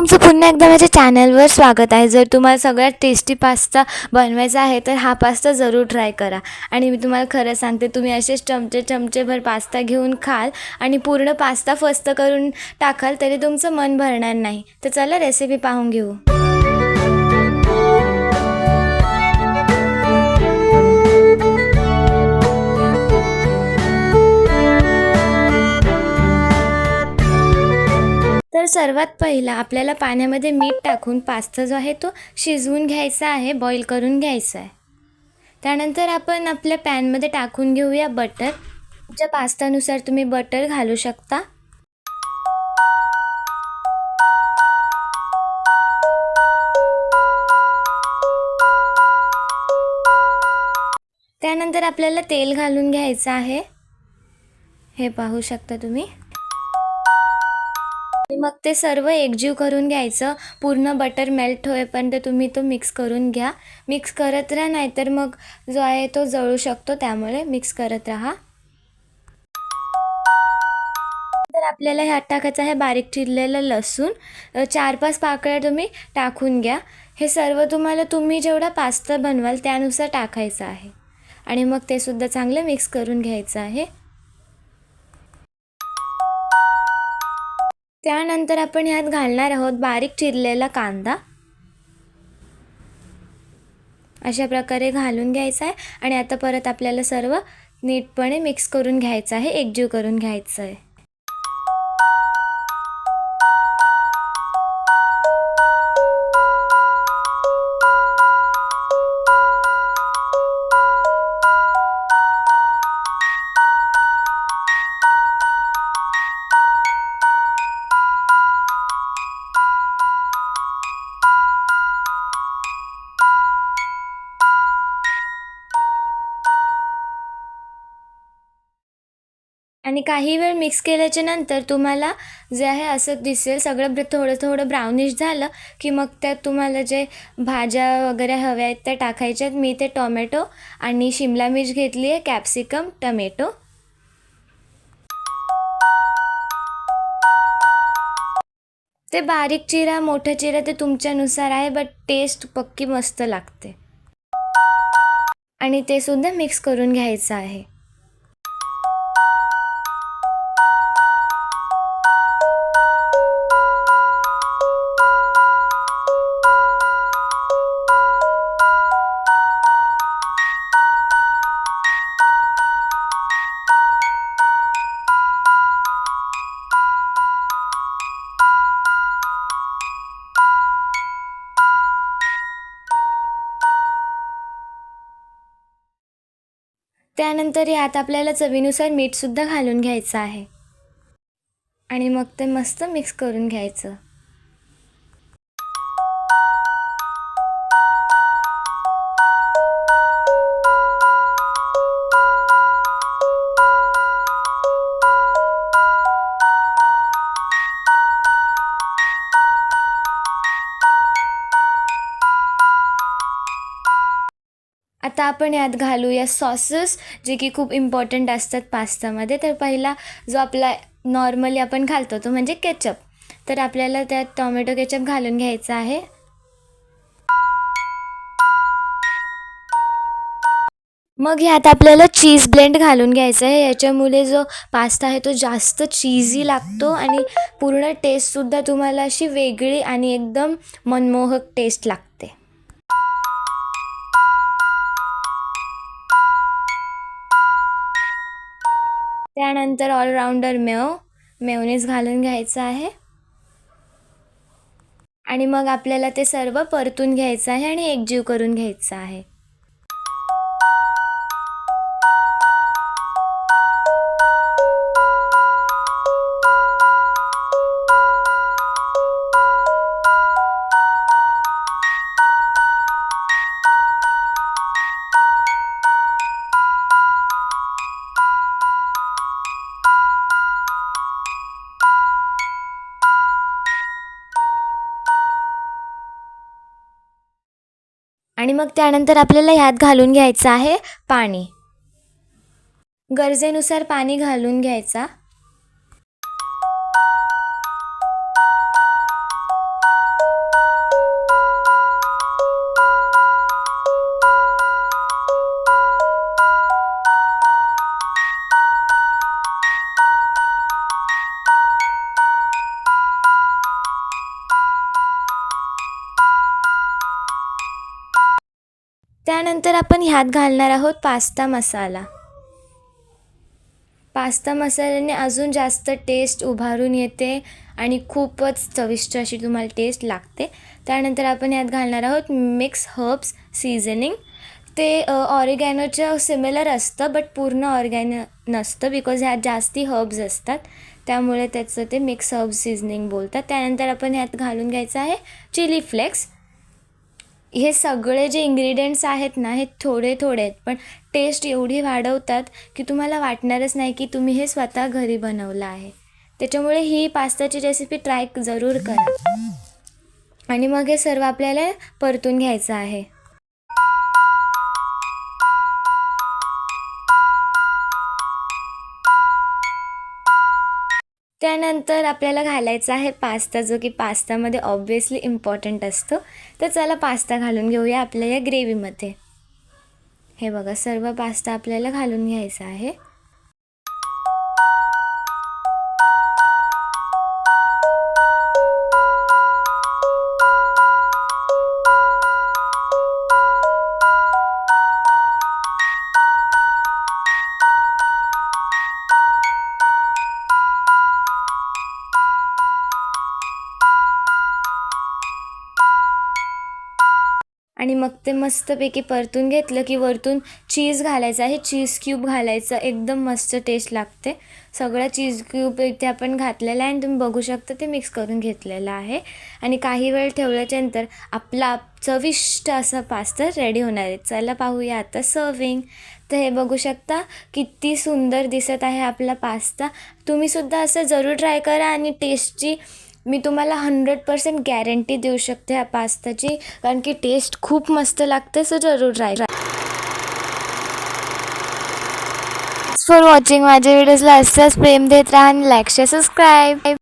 तुमचं पुन्हा एकदा माझ्या चॅनलवर स्वागत आहे. जर तुम्हाला सगळ्यात टेस्टी पास्ता बनवायचा आहे तर हा पास्ता जरूर ट्राय करा. आणि मी तुम्हाला खरं सांगते तुम्ही असेच चमचे चमचेभर पास्ता घेऊन खाल आणि पूर्ण पास्ता फस्त करून टाकाल तरी तुमचं मन भरणार नाही. तर चला रेसिपी पाहून घेऊ. सर्वात पहिला आपल्याला पाण्यामध्ये मीठ टाकून पास्ता जो आहे तो शिजवून घ्यायचा आहे बॉईल करून घ्यायचा आहे. त्यानंतर आपण आपल्या पॅनमध्ये टाकून घेऊया बटर तुमच्या पास्तानुसार तुम्ही बटर घालू शकता. त्यानंतर आपल्याला तेल घालून घ्यायचं आहे. हे पाहू शकता तुम्ही. मग ते सर्व एकजीव करून घ्यायचं. पूर्ण बटर मेल्ट होईपर्यंत तुम्ही तो मिक्स करून घ्या. मिक्स करत राहा नाहीतर मग जो आहे तो जळू शकतो. त्यामुळे मिक्स करत राहा. तर आपल्याला ह्यात टाकायचं आहे बारीक चिरलेलं लसूण. चार पाच पाकळ्या तुम्ही टाकून घ्या. हे सर्व तुम्हाला तुम्ही जेवढा पास्ता बनवाल त्यानुसार टाकायचं आहे. आणि मग ते सुद्धा चांगलं मिक्स करून घ्यायचं आहे. त्यानंतर आपण ह्यात घालणार आहोत बारीक चिरलेला कांदा. अशा प्रकारे घालून घ्यायचा आहे. आणि आता परत आपल्याला सर्व नीटपणे मिक्स करून घ्यायचं आहे. एकजीव करून घ्यायचं आहे. आणि काही वेळ मिक्स केल्याच्यानंतर तुम्हाला जे आहे असं दिसेल. सगळं थोडं थोडं ब्राउनिश झालं की मग त्यात तुम्हाला जे भाज्या वगैरे हव्या आहेत त्या टाकायच्यात मी ते टोमॅटो आणि शिमला मिर्च घेतली आहे. कॅप्सिकम टमॅटो ते बारीक चिरा मोठं चिरा ते तुमच्यानुसार आहे बट टेस्ट पक्की मस्त लागते. आणि ते सुद्धा मिक्स करून घ्यायचं आहे. त्यानंतर यात आपल्याला चवीनुसार मीठसुद्धा घालून घ्यायचं आहे. आणि मग ते मस्त मिक्स करून घ्यायचं. आता आपण यात घालूया सॉसेस जे की खूप इम्पॉर्टंट असतात पास्तामध्ये. तर पहिला जो आपला नॉर्मली आपण घालतो तो म्हणजे केचप तर आपल्याला त्यात टॉमॅटो केचप घालून घ्यायचा आहे. मग ह्यात आपल्याला चीज ब्लेंड घालून घ्यायचं आहे. याच्यामुळे जो पास्ता आहे तो जास्त चीजी लागतो आणि पूर्ण टेस्टसुद्धा तुम्हाला अशी वेगळी आणि एकदम मनमोहक टेस्ट लागते. त्यानंतर ऑलराऊंडर मेव मेवनीस घालून घ्यायचं आहे. आणि मग आपल्याला ते सर्व परतून घ्यायचं आहे आणि एकजीव करून घ्यायचं आहे. आणि मग त्यानंतर आपल्याला ह्यात घालून घ्यायचं आहे पाणी. गरजेनुसार पाणी घालून घ्यायचा. त्यानंतर आपण ह्यात घालणार आहोत पास्ता मसाला. पास्ता मसाल्याने अजून जास्त टेस्ट उभारून येते आणि खूपच चविष्ट अशी तुम्हाला टेस्ट लागते. त्यानंतर आपण यात घालणार आहोत मिक्स हर्ब्स सीझनिंग ते ऑरिगॅनोच्या सिमिलर असतं बट पूर्ण ऑरगॅनो नसतं बिकॉज ह्यात जास्ती हर्ब्स असतात. त्यामुळे त्याचं ते मिक्स हर्ब सीझनिंग बोलतात. त्यानंतर आपण ह्यात घालून घ्यायचं आहे चिली फ्लेक्स हे सगळे जे इंग्रेडियंट्स आहेत ना हे थोडे थोडे आहेत पण टेस्ट एवढी वाढवतात की तुम्हाला वाटणारच नाही की तुम्ही हे स्वतः घरी बनवलं आहे. त्याच्यामुळे ही पास्ताची रेसिपी ट्राय जरूर करा. आणि मग हे सर्व आपल्याला परतून घ्यायचं आहे. त्यानंतर आपल्याला घालायचा आहे पास्ता जो की पास्तामध्ये ऑब्वियसली इम्पॉर्टंट असतो. तर चला पास्ता घालून घेऊया आपल्या या ग्रेव्हीमध्ये हे बघा सर्व पास्ता आपल्याला घालून घ्यायचा आहे. आणि मग ते मस्तपैकी परतून घेतलं की वरतून चीज घालायचं आहे. चीज क्यूब घालायचं. एकदम मस्त टेस्ट लागते. सगळं चीज क्यूब इथे आपण घातलेला आहे आणि तुम्ही बघू शकता ते मिक्स करून घेतलेलं आहे. आणि काही वेळ ठेवल्याच्यानंतर आपला चविष्ट असा पास्ता रेडी होणार आहे. चला पाहूया आता सर्विंग तर हे बघू शकता किती सुंदर दिसत आहे आपला पास्ता तुम्हीसुद्धा असं जरूर ट्राय करा आणि टेस्टची मी तुम्हाला हंड्रेड पर्सेंट गॅरंटी देऊ शकते ह्या पास्ताची कारण की टेस्ट खूप मस्त लागते सो जरूर ट्राय फॉर वॉचिंग माझ्या व्हिडिओजला असंच प्रेम देत राहा आणि लाईक शेअर सबस्क्राईब